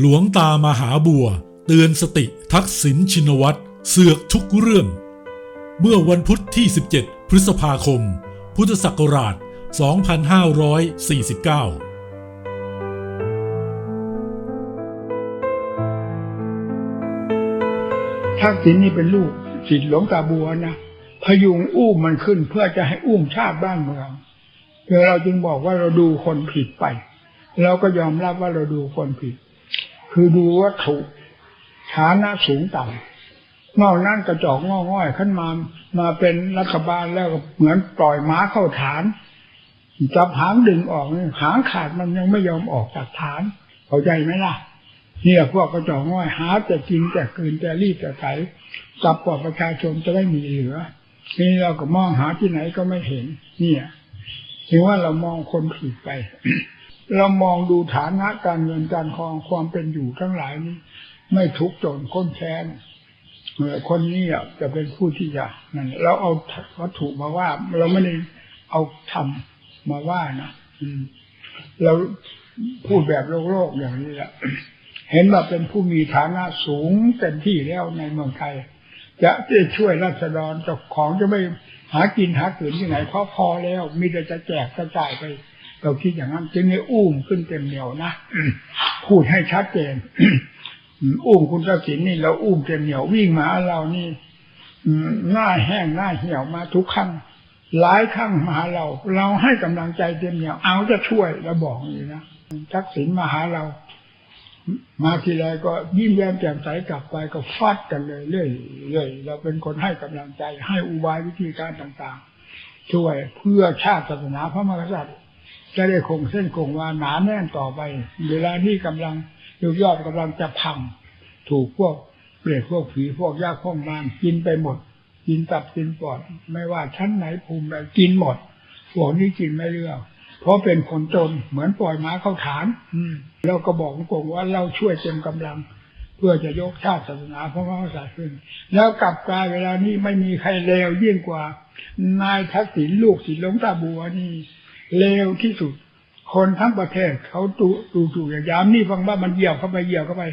หลวงตามหาบัว เตือนสติทักษิณชินวัตรเสือกทุกเรื่อง เมื่อวันพุทธที่ 17 พฤษภาคม พุทธศักราช 2549ทักษิณนี่เป็นลูกศิษย์หลวงตาบัวนะพยุงอุ้มมันขึ้นเพื่อจะให้อุ้มชาติบ้านเมืองเดี๋ยวเราจึงบอกว่าเราดูคนผิดไป เราก็ยอมรับว่าเราดูคนผิด คือดูวัตถุฐานะสูงต่ำนอกนั้นกระจอกงอง่อยขึ้นมามาเป็นรัฐบาลแล้วก็เหมือนปล่อยม้าเข้าฐานจับหางดึงออกหางขาดมันยังไม่ยอมออกจากฐาน เข้าใจไหมล่ะ เนี่ยพวกกระจอกง่อยหาแต่กินแต่คืนแต่รีบแต่ไถกับกว่าประชาชนจะได้มีเหลือนี่เราก็มองหาที่ไหนก็ไม่เห็น เนี่ยถือว่าเรามองคนผิดไป เรามองดูฐานะการเงินการครองความเป็นอยู่ทั้งหลายนี้ ไม่ทุกจนค้นแค้นเคนนี้อะจะเป็นผู้ที่จะนั่นเราเอาวัตถุมาว่า เราไม่ได้เอาธรรมมาว่านะอืมเราพูดแบบโลกโลกๆอย่างนี้แหละเห็นว่าเป็นผู้มีฐานะสูงเต็มที่แล้วในเมืองไทย จะจะช่วยราษฎรเจ้าของจะไม่หากินหาขืนที่ไหนเพราะพอแล้ว มีแต่จะแจกกระจายไป เราคิดอย่างนั้น จึงได้อุ้มขึ้นเต็มเหนียวนะพูดให้ชัดเจนอุ้มคุณทักษิณนี่เราอุ้มเต็มเหนียววิ่งมาเรานี่หน้าแห้งหน้าเหี่ยวมาทุกครั้งหลายครั้งมาหาเรา เราให้กำลังใจเต็มเหนียวเอาจะช่วยเราบอกอย่นี้นะทักษิณมาหาเรา มาทีไรก็ยิ้มแย้มแจ่มใสกลับไปก็ฟาดกันเลยเรื่อยเรื่อยเราเป็นคนให้กำลังใจให้อุบายวิธีการต่างๆ ช่วยเพื่อชาติศาสนาพระมหากษัตริย์ จะได้คงเส้นคงวาหนาแน่นต่อไป เวลานี้กำลังยกยอดกำลังจะพัง ถูกพวกเปรตพวกผีพวกยาพวกมารกินไปหมด กินตับกินปอด ไม่ว่าชั้นไหนภูมิใดกินหมดพวกนี้กินไม่เลือกเพราะเป็นคนจนเหมือนปล่อยม้าเข้าฐาน อืมเราก็บอกตรงว่าเราช่วยเต็มกำลัง เพื่อจะยกชาติศาสนาพระมหากษัตริย์ขึ้น แล้วกลับกลายเวลานี้ไม่มีใครเลวยิ่งกว่า นายทักษิณลูกศิษย์หลวงตาบัวนี่ เลวที่สุด คนทั้งประเทศเขาตูตูตูอย่างยามนี่ฟังว่ามันเหยียบเข้าไปเหยียบเข้าไป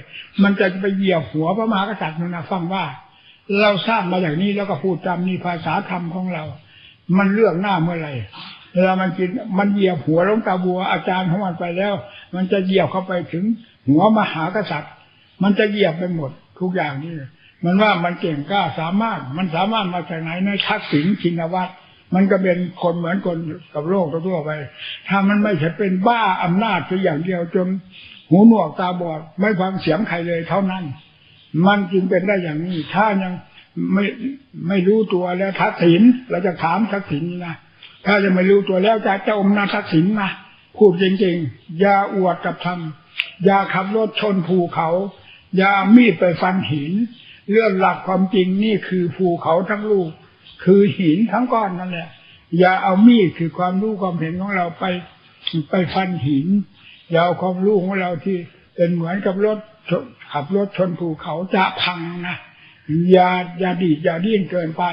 มันจะไปเหยียบหัวพระมหากษัตริย์นั่นนะฟังว่า เราทราบมาอย่างนี้แล้วก็พูดจำนี่ภาษาธรรมของเรา มันเลือกหน้าเมื่อไหร่เวลามันกินมันเหยียบหัวหลวงตาบัวอาจารย์ของมันไปแล้ว มันจะเหยียบเข้าไปถึงหัวมหากษัตริย์ มันจะเหยียบไปหมดทุกอย่างนี่มันว่ามันเก่งกล้าสามารถ มันสามารถมาจากไหนในทักษิณชินวัตร มันก็เป็นคนเหมือนคนกับโลกทั่วไป ถ้ามันไม่ใช่เป็นบ้าอำนาจเพียงอย่างเดียวจนหูหนวกตาบอดไม่ฟังเสียงใครเลยเท่านั้น มันจึงเป็นได้อย่างนี้ ถ้ายังไม่ไม่รู้ตัวแล้วทักษิณเราจะถามทักษิณนี่นะถ้ายังไม่รู้ตัวแล้วจะเจ้าอำนาทักษิณนะพูดจริงๆอย่าอวดกับทำอย่าขับรถชนภูเขาอย่ามีดไปฟันหิน เรื่องหลักความจริงนี่คือภูเขาทั้งลูก คือหินทั้งก้อนนั่นแหละ อย่าเอามีดคือความรู้ความเห็นของเราไปไปฟันหิน อย่าเอาความรู้ของเราที่เป็นเหมือนกับรถขับรถชนภูเขาจะพังนะอย่าอย่าดีอย่าดิ้นเกินไป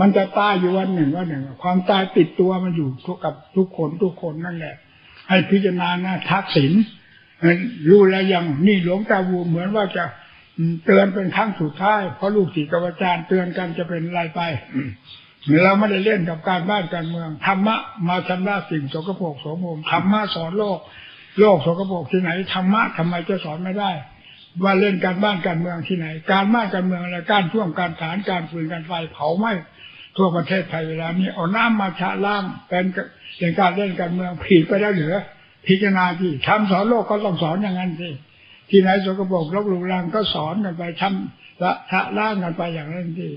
มันจะตายอยู่วันหนึ่งวันหนึ่ง ความตายติดตัวมันอยู่ทุกกับทุกคนทุกคนนั่นแหละ ให้พิจารณานะทักษิณรู้แล้วยังนี่หลวงตาวูเหมือนว่าจะ เตือนเป็นครั้งสุดท้ายเพราะลูกศิษย์กับอาจารย์เตือนกันจะเป็นไรไปอืมเราไม่ได้เล่นกับการบ้านการเมืองธรรมะมาชำระสิ่งสกปรกโสมมธรรมะสอนโลก โลกสกปรกที่ไหนธรรมะทำไมจะสอนไม่ได้ ว่าเล่นการบ้านการเมืองที่ไหน การบ้านการเมืองอะไรการท่วมการฐานการฟืนการไฟเผาไหม้ทั่วประเทศไทยเวลานี้เอาน้ำมาชะล้างเป็นเป็นการเล่นการเมืองผิดไปแล้วเหรือพิจารณาที่ทำสอนโลกก็ต้องสอนอย่างนั้นสิ ที่ไหนสกปรกลบหลู่รังก็สอนกันไปทำละชะล้างกันไปอย่างนั้นสิ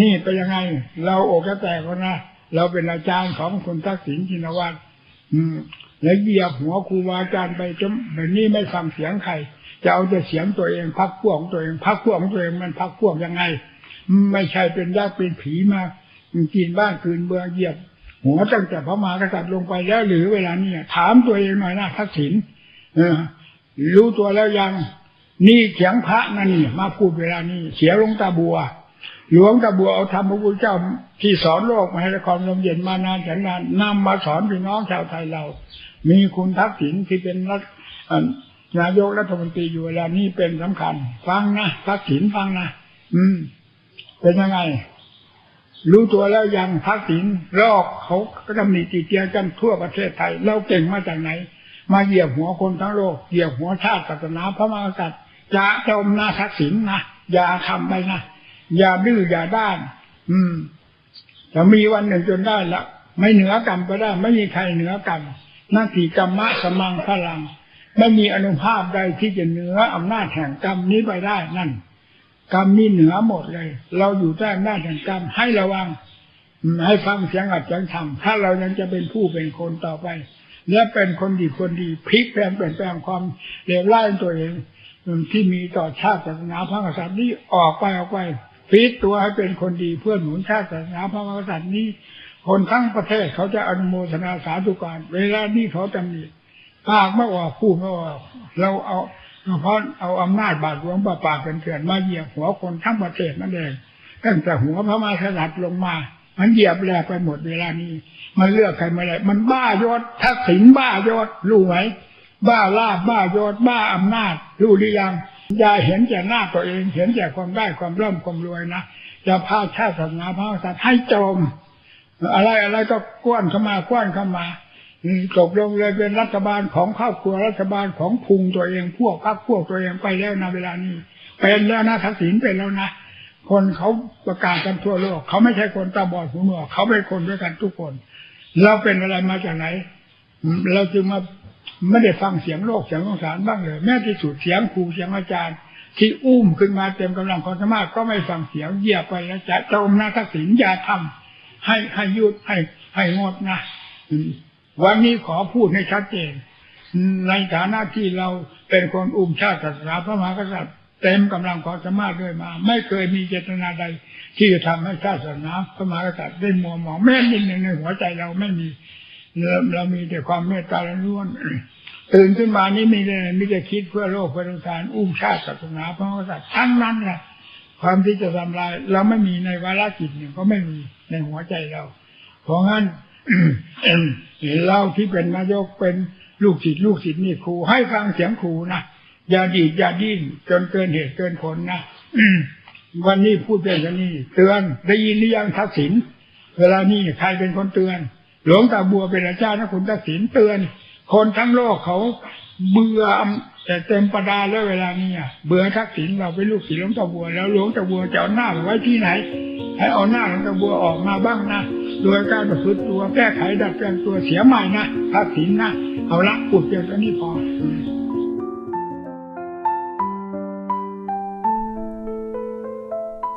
นี่เป็นยังไง เราอกจะแตกนะเราเป็นอาจารย์ของคุณทักษิณชินวัตรแล้วเหยียบหัวครูบาอาจารย์ไปจนแบบนี้ไม่ฟังเสียงใคร จะเอาแต่เสียงตัวเองพักพวกของตัวเองพักพวกของตัวเองมันพักพวกยังไง ไม่ใช่เป็นยากษ์เป็นผีมากินบ้านคืนเมืองเหยียบ หัวตั้งแต่พระมหากษัตริย์ลงไปแล้วหรือเวลานี้ถามตัวเองหน่อยนะทักษิณ รู้ตัวแล้วยัง นี่เขียงพระนั่นมาพูดเวลานี้ เสียหลวงตาบัว หลวงตาบัวเอาธรรมพระพุทธเจ้าที่สอนโลกมาให้ละครลมเย็นมานานแสนนานนำมาสอนพี่น้องชาวไทยเรา มีคุณทักษิณที่เป็นรัฐนายกรัฐมนตรีอยู่เวลานี้เป็นสำคัญ ฟังนะทักษิณฟังนะอืม เป็นยังไง รู้ตัวแล้วยังทักษิณรอกเขาก็ตำหนิติเตียนกันทั่วประเทศไทย เราเก่งมาจากไหน มาเหยียบหัวคนทั้งโลกเหยียบหัวชาติศาสนาพระมหากษัตริย์อย่าจมนะทักษิณนะอย่าทำไปนะอย่าดื้ออย่าด้าน อืมจะมีวันหนึ่งจนได้ละไม่เหนือกรรมก็ได้ ไม่มีใครเหนือกรรมหน้าที่กรรมะสมังพลัง ไม่มีอนุภาพใดที่จะเหนืออำนาจแห่งกรรมนี้ไปได้นั่น กรรมนี่เหนือหมดเลย เราอยู่ใต้อำนาจแห่งกรรมให้ระวังให้ฟังเสียงอัดเสียงธรรมถ้าเรายังจะเป็นผู้เป็นคนต่อไป และเป็นคนดีคนดีพลิกแปลงเปลี่ยนแปลงความเลวร้ายตัวเองที่มีต่อชาติศาสนาพระมหากษัตริย์นี้ออกไปออกไปพลิกตัวให้เป็นคนดีเพื่อหนุนชาติศาสนาพระมหากษัตริย์นี้ คนทั้งประเทศเขาจะอนุโมทนาสาธุการ เวลานี้เขาจำหนิปากไม่ออกพูดไม่ออกเราเอาเพราะเอาอำนาจบาดหลวงป่าปากเถื่อนมาเหยียบหัวคนทั้งประเทศนั่นเองตั้งแต่หัวพระมหากษัตริย์ลงมา มันเหยียบแหลกไปหมดเวลานี้มันเลือกใครม่ได้มันบ้ายศทักษิณบ้ายศรู้ไหมบ้าลาบบ้ายศบ้าอำนาจรู้หรือยังย่าเห็นแก่หน้าตัวเอง เห็นแก่ความได้ความร่ำความรวยนะจะพาชาติศาสนาพากษัตริย์ให้จม อะไรอะไรก็กว้านเข้ามากว้านเข้ามาตกลงเลยเป็นรัฐบาลของครอบครัวรัฐบาลของพุงตัวเองพวกพรรคพวกตัวเองไปแล้วนะเวลานี้เป็นแล้วนะทักษิณเป็นแล้วนะ คนเขาประกาศกันทั่วโลก เขาไม่ใช่คนตาบอดหูหนวกเขาเป็นคนด้วยกันทุกคน เราเป็นอะไรมาจากไหน เราจึงมาไม่ได้ฟังเสียงโลกเสียงสงสารบ้างเลย แม้ที่สุดเสียงครูเสียงอาจารย์ ที่อุ้มขึ้นมาเต็มกำลังความสามารถก็ไม่ฟังเสียงเหยียบไปแล้วจะจมนะทักษิณอย่าทำให้ให้หยุดให้ให้งดนะวันนี้ขอพูดให้ชัดเจนในฐานะที่เราเป็นคนอุ้มชาติศาสนาพระมหากษัตริย์ เต็มกำลังความสามารถด้วยมา ไม่เคยมีเจตนาใด ที่จะทำให้ชาติศาสนาพระมหากษัตริย์ได้มัวหมองแม้นิดหนึ่งในหัวใจเราไม่มีเราเรามีแต่ความเมตตาล้วนตื่นขึ้นมานี่มีแต่มีแต่คิดเพื่อโลกเพื่อสงสารอุ้มชาติศาสนาพระมหากษัตริย์ทั้งนั้นแหละความที่จะทำลายเราไม่มีในวาระจิตเนี่ยก็ไม่มีในหัวใจเรา เพราะงั้นเราที่เป็นนายกเป็นลูกศิษย์ลูกศิษย์นี่ครูให้ฟังเสียงครูนะ อย่าดีดอย่าดิ้นจนเกินเหตุเกินผลนะวันนี้พูดเป็นกันนี่เตือนได้ยินหรือยังทักษิณเวลานี้ใครเป็นคนเตือน หลวงตาบัวเป็นอาจารย์นะคุณทักษิณเตือน คนทั้งโลกเขาเบื่อแต่เต็มประดาแล้วเวลานี้เบื่อทักษิณเราเป็นลูกศิษย์หลวงตาบัว แล้วหลวงตาบัวจะเอาหน้าไปไว้ที่ไหน ให้เอาหน้าหลวงตาบัวออกมาบ้างนะโดยการประพฤติตัวแก้ไขดัดแปลงตัวเสียใหม่นะทักษิณนะเอาละพูดเพียงเท่นี้พอ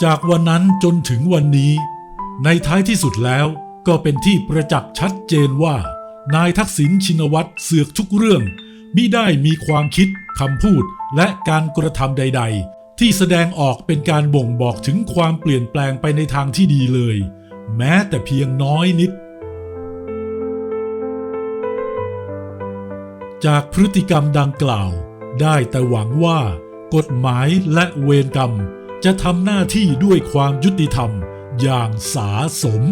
จากวันนั้นจนถึงวันนี้ ในท้ายที่สุดแล้วก็เป็นที่ประจักษ์ชัดเจนว่า นายทักษิณชินวัตรเสือกทุกเรื่องมิได้มีความคิดคำพูดและการกระทำใด ๆ ที่แสดงออกเป็นการบ่งบอกถึงความเปลี่ยนแปลงไปในทางที่ดีเลย แม้แต่เพียงน้อยนิด จากพฤติกรรมดังกล่าว ได้แต่หวังว่ากฎหมายและเวรกรรม จะทำหน้าที่ด้วยความยุติธรรมอย่างสาสม